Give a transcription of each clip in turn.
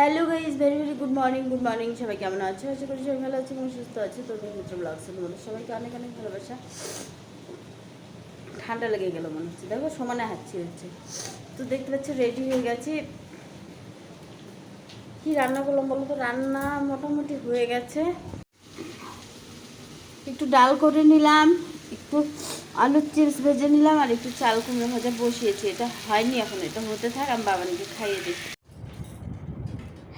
Hello guys very very good morning good morning সবাই কেমন আছো? আশা করি সবাই ভালো আছে এবং সুস্থ আছে। তো মিত্র ব্লগসে তোমাদের সবাইকে অনেক অনেক ভালোবাসা। ঠান্ডা লেগে গেল মনে হচ্ছে। দেখো, সমানে হাঁচি হচ্ছে। তো দেখতে পাচ্ছি রেডি হয়ে গেছি। কি রান্না করলাম বলো তো? রান্না মোটামুটি হয়ে গেছে। একটু ডাল করে নিলাম, একটু আলুর চিপস ভেজে নিলাম, আর একটু চাল কুমড়ো ভাজা বসিয়েছি। এটা হয়নি এখন, এটা হতে থাক, আমি বাবানিকে খাইয়ে দিই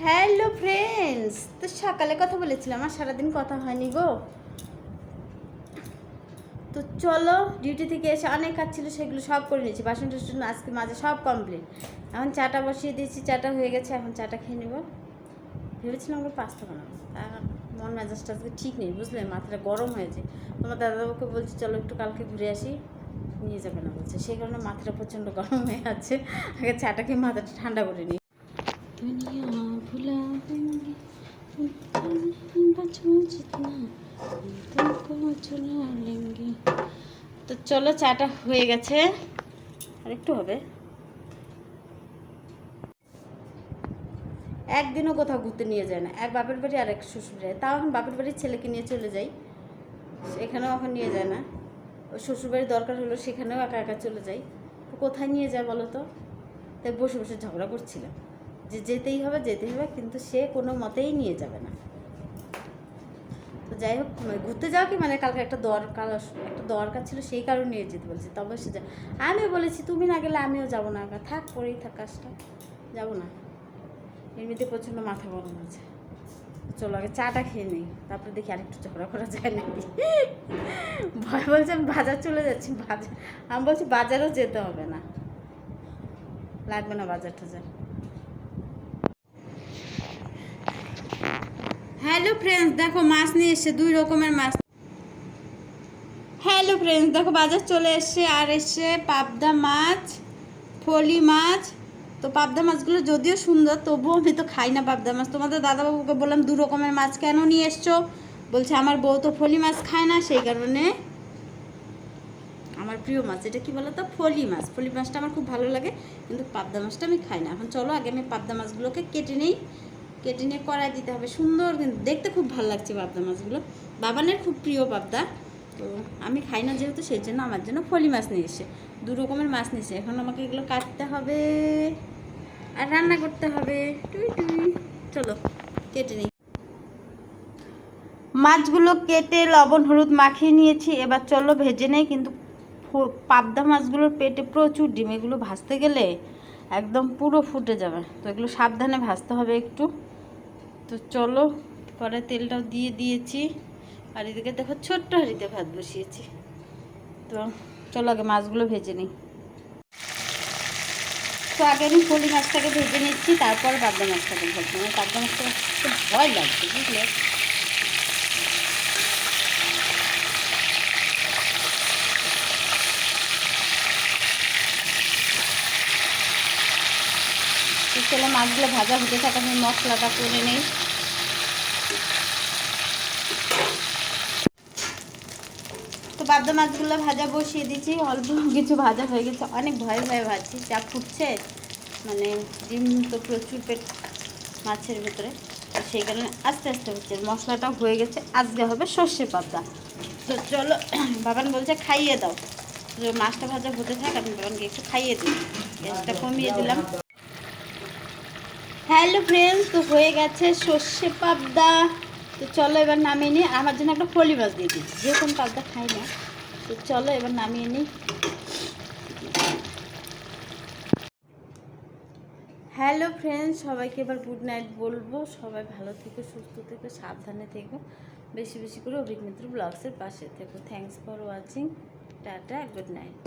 হ্যালো ফ্রেন্ডস, তো সকালে কথা বলেছিলাম, আর সারাদিন কথা হয়নি গো। তো চলো, ডিউটি থেকে এসে অনেক কাজ ছিল, সেগুলো সব করে নিয়েছি। বাসন টাসন আজকে মাঝে সব কমপ্লিট এখন চাটা বসিয়ে দিয়েছি, চাটা হয়ে গেছে, এখন চাটা খেয়ে নেব। ভেবেছিলাম আমরা পাস্তা বানাবো তার মন মেজাজটা আজকে ঠিক নেই, বুঝলে? মাথাটা গরম হয়েছে তোমার দাদাবাবুকে বলছি, চলো একটু কালকে ঘুরে আসি, নিয়ে যাবে না, বলছে। সেই কারণে মাথাটা প্রচণ্ড গরম হয়ে আছে। আগে চাটা খেয়ে মাথাটা ঠান্ডা করে নিই। दुनिया भुला देंगे बचो जितना तुमको चुरा लेंगे তো চলো চাটা হয়ে গেছে আর একটু হবে একদিনও কোথাও ঘুরতে নিয়ে যায় না এক বাপের বাড়ি আর এক শ্বশুর বাড়ি তাও এখন বাপের বাড়ির ছেলেকে নিয়ে চলে যাই সেখানেও এখন নিয়ে যায় না ওই শ্বশুরবাড়ি দরকার হলো সেখানেও একা একা চলে যাই তো কোথায় নিয়ে যায় বলো তো তাই বসে বসে ঝগড়া করছিলাম যে যেতেই হবে যেতেই হবে, কিন্তু সে কোনো মতেই নিয়ে যাবে না। তো যাই হোক ঘুরতে যাও কি মানে কালকে একটা দরকার একটা দরকার ছিল সেই কারণে নিয়ে যেতে বলেছি। তবে সে যা আমি বলেছি, তুমি না গেলে আমিও যাব না। একা থাক পরেই থাক কাজটা, যাব না। এমনিতে প্রচণ্ড মাথা গরম আছে চলো আগে চাটা খেয়ে নিই, তারপরে দেখি আরেকটু ঝগড়া করা যায় নাকি। ভয় বলছে, আমি বাজার চলে যাচ্ছি বাজার আমি বলছি, বাজারও যেতে হবে না। লাগবে না বাজার টাজার হ্যালো ফ্রেন্ডস দেখো মাছ নিয়ে এসছে, দুই রকমের মাছ। হ্যালো ফ্রেন্ডস দেখো বাজার চলে এসছে, আর এসছে পাবদা মাছ, ফলি মাছ। তো পাবদা মাছগুলো যদিও সুন্দর, তবুও আমি তো খাই না পাবদা মাছ। তোমাদের দাদাবাবুকে বললাম, দু রকমের মাছ কেন নিয়ে এসছো? বলছে, আমার বউ তো ফলি মাছ খায় না, সেই কারণে আমার প্রিয় মাছ। এটা কি বলো তো ফলি মাছ। ফলি মাছটা আমার খুব ভালো লাগে, কিন্তু পাবদা মাছটা আমি খাই না। এখন চলো, আগে আমি পাবদা মাছগুলোকে কেটে নেই। কেটে নিয়ে কড়াই দিতে হবে। সুন্দর কিন্তু, দেখতে খুব ভালো লাগছে পাবদা মাছগুলো। বাবানের খুব প্রিয় পাবদা। তো আমি খাই না যেহেতু, সেই জন্য আমার জন্য ফলি মাছ নিয়ে এসে, দু রকমের মাছ নিয়েছে এখন আমাকে এগুলো কাটতে হবে আর রান্না করতে হবে। টুই টুই। চলো, কেটে নিই। মাছগুলো কেটে লবণ, হলুদ মাখিয়ে নিয়েছি। এবার চলো ভেজে নেই, কিন্তু পাবদা মাছগুলোর পেটে প্রচুর ডিম। এগুলো ভাজতে গেলে একদম পুরো ফুটে যাবে। তো এগুলো সাবধানে ভাজতে হবে একটু। তো চলো, পরে তেলটাও দিয়ে দিয়েছি। আর এদিকে দেখো ছোট্ট হাঁড়িতে ভাত বসিয়েছি। তো চলো আগে মাছগুলো ভেজে নিই। তো আগে আমি পলি মাছটাকে ভেজে নিচ্ছি, তারপর পাবদা মাছটাকে ভাজবো। মানে পাবদা মাছটা ভয় লাগছে, বুঝলে? তো চলো মাছগুলো ভাজা হতে থাকে, আমি মশলাটা করে নিই। তো পাবদা মাছগুলো ভাজা বসিয়ে দিচ্ছি, অল্প কিছু ভাজা হয়ে গেছে। অনেক ভয়ে ভয়ে ভাজছি যা ফুটছে। মানে ডিম তো প্রচুর পেট মাছের ভেতরে সেই কারণে আস্তে আস্তে হচ্ছে। মশলাটা হয়ে গেছে, আজকে হবে সর্ষে পাতা। তো চলো, বাবান বলছে খাইয়ে দাও। মাছটা ভাজা হতে থাক, আমি বাবানকে একটু খাইয়ে দিই। গ্যাসটা কমিয়ে দিলাম। হ্যালো ফ্রেন্ডস তো হয়ে গেছে সর্ষে পাবদা। তো চলো এবার নামিয়ে নিই। আমার জন্য একটা ফলি মাছ দিয়ে দিচ্ছি। যেরকম পাবদা খাই না, তো চলো এবার নামিয়ে নিই। হ্যালো ফ্রেন্ডস সবাইকে এবার গুড নাইট বলব। সবাই ভালো থেকো, সুস্থ থেকো, সাবধানে থেকো। বেশি বেশি করে অভিজ্ঞ মিত্র ব্লগসের পাশে থেকো। Thanks for watching tata good night